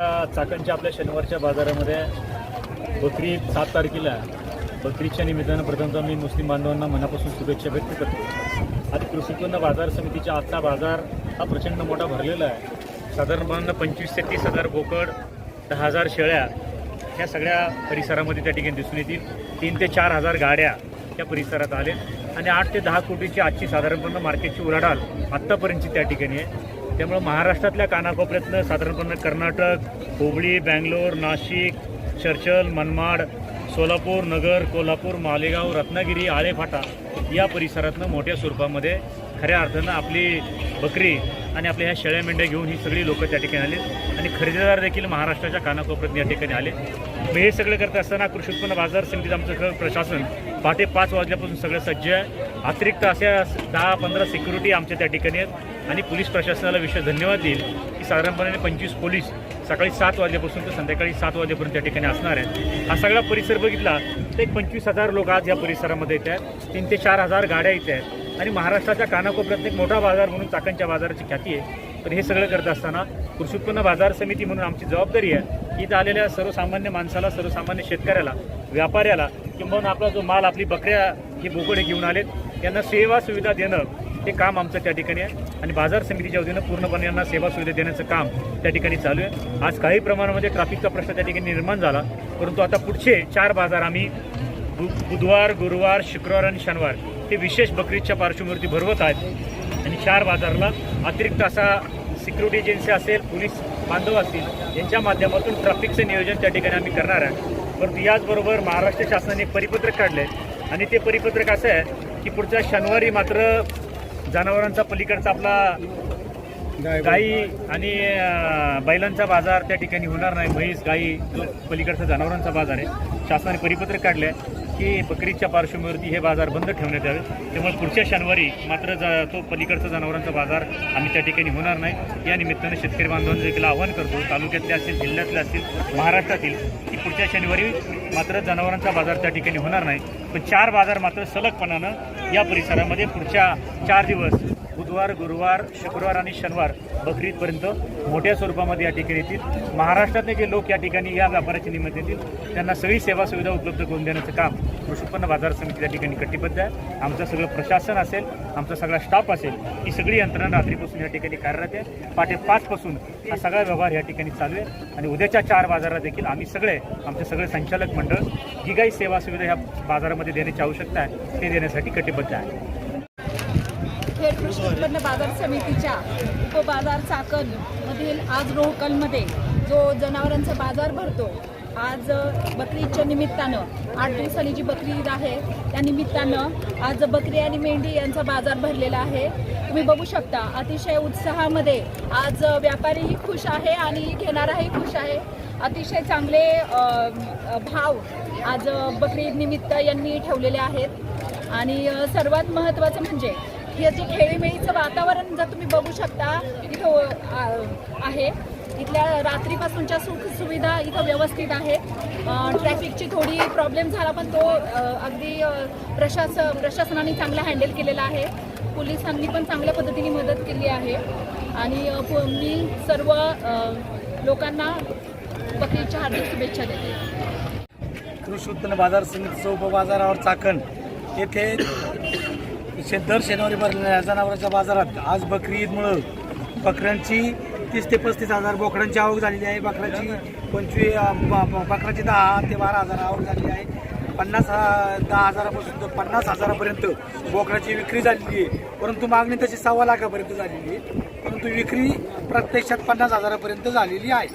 चाकणच्या आपल्या शनिवारच्या बाजारामध्ये बकरी सात तारखेला बकरीच्या निमित्तानं प्रथमतः मी मुस्लिम बांधवांना मनापासून शुभेच्छा व्यक्त करतो. आज कृषी उत्पन्न बाजार समितीचा आजचा बाजार हा प्रचंड मोठा भरलेला आहे. साधारणपणे पंचवीस ते तीस हजार बोकड दहा हजार शेळ्या ह्या सगळ्या परिसरामध्ये त्या ठिकाणी दिसून येतील. तीन ते चार हजार गाड्या त्या परिसरात आले आणि आठ ते दहा कोटीची आजची साधारणपणे मार्केटची उलाढाल आत्तापर्यंतची त्या ठिकाणी आहे. त्यामुळं महाराष्ट्रातल्या कानाकोपऱ्यातनं साधारणपणे कर्नाटक हुबळी बँगलोर नाशिक चर्चल मनमाड सोलापूर नगर कोल्हापूर मालेगाव रत्नागिरी आळेफाटा या परिसरातनं मोठ्या स्वरूपामध्ये खऱ्या अर्थानं आपली बकरी आणि आपल्या ह्या शेळ्या मेंढ्या घेऊन ही सगळी लोकं त्या ठिकाणी आले आणि खरेदीदार देखील महाराष्ट्राच्या कानाकोपऱ्यात या ठिकाणी आले मी हे सगळं करत असताना कृषी उत्पन्न बाजार समितीचं आमचं सगळं प्रशासन पहाटे पाच वाजल्यापासून सगळं सज्ज आहे. अतिरिक्त अशा दहा पंधरा सिक्युरिटी आमच्या त्या ठिकाणी आहेत. आणि पोलीस प्रशासनाला विशेष धन्यवाद देईल की साधारणपणे पंचवीस पोलीस सकाळी सात वाजल्यापासून ते संध्याकाळी सात वाजेपर्यंत त्या ठिकाणी असणार आहे हा सगळा परिसर बघितला तर एक पंचवीस हजार लोक आज या परिसरामध्ये येत आहेत. तीन ते चार हजार गाड्या इथे आहेत. आणि महाराष्ट्राच्या कानाकोपऱ्यात एक मोठा बाजार म्हणून चाकणच्या बाजाराची ख्याती आहे. पण हे सगळं करत असताना कृषी उत्पन्न बाजार समिती म्हणून आमची जबाबदारी आहे इथं आलेल्या सर्वसामान्य माणसाला सर्वसामान्य शेतकऱ्याला व्यापाऱ्याला किंवा आपला जो माल आपली बकऱ्या ही बोकडे घेऊन आलेत यांना सेवा सुविधा देणं हे काम आमचं त्या ठिकाणी आहे. आणि बाजार समितीच्या वतीनं पूर्णपणे यांना सेवा सुविधा देण्याचं काम त्या ठिकाणी चालू आहे. आज काही प्रमाणामध्ये ट्रॅफिकचा प्रश्न त्या ठिकाणी निर्माण झाला परंतु आता पुढचे चार बाजार आम्ही बु- बुधवार गुरुवार शुक्रवार आणि शनिवार ते विशेष बकरीच्या पार्श्वभूमीवरती भरवत आहेत. आणि चार बाजारला अतिरिक्त असा सिक्युरिटी एजन्सी असेल पोलीस बांधव असतील यांच्या माध्यमातून ट्रॅफिकचं नियोजन त्या ठिकाणी आम्ही करणार आहे. परंतु याचबरोबर महाराष्ट्र शासनाने एक परिपत्रक काढलं आहे आणि ते परिपत्रक असं आहे की पुढच्या शनिवारी मात्र जनावरांचा पलीकडचा आपला गाई आणि बैलांचा बाजार त्या ठिकाणी होणार नाही. म्हैस गाई जो पलीकडचा जनावरांचा बाजार आहे. शासनाने परिपत्रक काढले आहे. की बकरीच्या पार्श्वभूमीवरती हे बाजार बंद ठेवण्यात यावे त्यामुळे पुढच्या शनिवारी मात्र तो पलीकडचा जनावरांचा बाजार आम्ही त्या ठिकाणी होणार नाही. या निमित्तानं शेतकरी बांधवांचं देखील आवाहन करतो तालुक्यातले असतील जिल्ह्यातले असतील महाराष्ट्रातील की पुढच्या शनिवारी मात्र जनावरांचा बाजार त्या ठिकाणी होणार नाही. पण चार बाजार मात्र सलगपणानं या परिसरामध्ये पुढच्या चार दिवस बुधवार गुरुवार शुक्रवार आणि शनिवार बकरीदपर्यंत मोठ्या स्वरूपामध्ये या ठिकाणी येतील. महाराष्ट्रातले जे लोक या ठिकाणी या व्यापाराच्या निमित्त येतील त्यांना सगळी सेवा सुविधा उपलब्ध करून देण्याचं काम कृषी उत्पन्न बाजार समिती या ठिकाणी कटिबद्ध आहे. आमचं सगळं प्रशासन असेल आमचा सगळा स्टाफ असेल ही सगळी यंत्रणा रात्रीपासून या ठिकाणी कार्यरत आहे. पहाटे पाचपासून हा सगळा व्यवहार या ठिकाणी चालू आहे. आणि उद्याच्या चार बाजारात देखील आम्ही सगळे आमचे सगळे संचालक मंडळ जी काही सेवा सुविधा ह्या बाजारामध्ये देण्याची आवश्यकता आहे ते देण्यासाठी कटिबद्ध आहे. खेड कृषी उत्पन्न बाजार समितीच्या उपबाजार चाकण मधील आज रोहकलमध्ये जो जनावरांचा बाजार भरतो आज बकरीच्या बकरी ईदच्या निमित्तानं आठ दिवसांनी जी बकरी ईद आहे त्या निमित्तानं आज बकरी आणि मेंढी यांचा बाजार भरलेला आहे. तुम्ही बघू शकता अतिशय उत्साहामध्ये आज व्यापारीही खुश आहे आणि घेणाराही खुश आहे. अतिशय चांगले भाव आज बकरी निमित्त यांनी ठेवलेले आहेत. आणि सर्वात महत्त्वाचं म्हणजे हे जे खेळीमेळीचं वातावरण जर तुम्ही बघू शकता इथं आहे. इथल्या रात्रीपासूनच्या सुख सुविधा इथं व्यवस्थित आहे. ट्रॅफिकची थोडी प्रॉब्लेम झाला पण तो अगदी प्रशास प्रशासनाने चांगला हँडल केलेला आहे. पोलिसांनी पण चांगल्या पद्धतीने मदत केली आहे. आणि मी सर्व लोकांना बकरीच्या हार्दिक शुभेच्छा देते. कृषी उत्पन्न बाजार समितीचं उपबाजारावर चाकण. येथे शे- दर शनिवारी भरलेल्या जनावरांच्या बाजारात आज बकरी ईदमुळं बकऱ्यांची तीस ते पस्तीस हजार बोकड्यांची आवक झालेली आहे. बकऱ्याची पंचवीस ब- बकऱ्याची दहा ते बारा हजार आवक झालेली आहे. पन्नास दहा हजारापासून तर पन्नास हजारापर्यंत बोकडाची विक्री झालेली आहे. परंतु मागणी तशी सव्वा लाखापर्यंत झालेली आहे. परंतु विक्री प्रत्यक्षात पन्नास हजारापर्यंत झालेली आहे.